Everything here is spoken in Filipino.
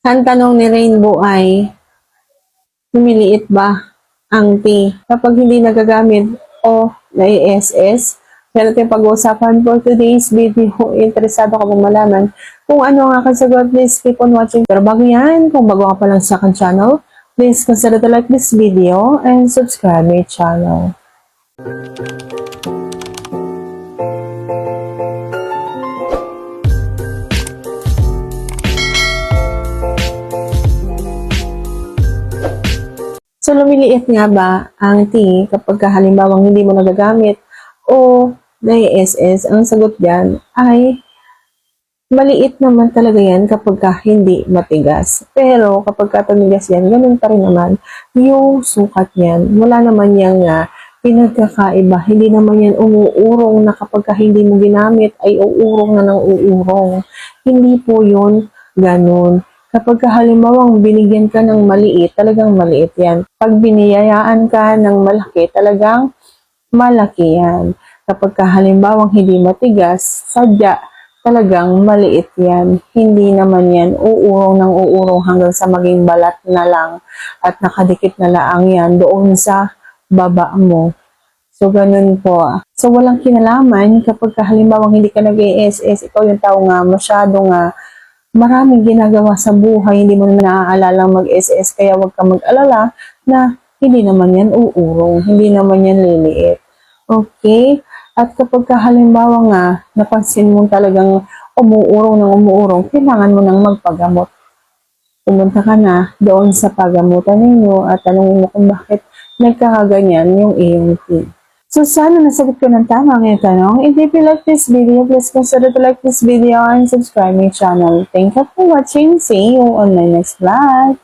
Ang tanong ni Rainbow ay, lumiliit ba ang T kapag hindi nagagamit o na-SS? Pero ito yung pag-uusapan for today's video. Interesado ka bang malaman kung ano ang aking sagot? Please keep on watching. Pero bago yan, kung bago ka pa lang sa aking channel, please consider to like this video and subscribe my channel. So, lumiliit nga ba ang T kapag halimbawa hindi mo nagagamit o na-SS? Ang sagot dyan ay maliit naman talaga yan kapag ka hindi matigas. Pero kapag ka tumigas yan, ganun pa rin naman yung sukat yan. Wala naman yung uh, pinagkakaiba. Hindi naman yan umuurong na kapag ka hindi mo ginamit ay uurong na ng uurong. Hindi po yun ganun. Kapag ka halimbawang binigyan ka ng maliit, talagang maliit yan. Pag biniyayaan ka ng malaki, talagang malaki yan. Kapag ka halimbawang hindi matigas, sadya, talagang maliit yan. Hindi naman yan uurong ng uurong hanggang sa maging balat na lang at nakadikit na laang yan doon sa baba mo. So, ganun po. So, walang kinalaman kapag ka halimbawang hindi ka nag-ESS, ikaw yung tao nga masyadong nga maraming ginagawa sa buhay, hindi mo na naaalala mag-SS, kaya wag ka mag-alala na hindi naman yan uurong, hindi naman yan liliit. Okay? At kapag ka halimbawa nga, napansin mo talagang umuurong ng umuurong, kailangan mo nang magpagamot. Pumunta ka na doon sa pagamutan ninyo at tanongin mo kung bakit nagkakaganyan yung iyong team. So, sana nasagot ko ng tama ang tanong. If you like this video, please consider to like this video and subscribe my channel. Thank you for watching. See you on my next vlog.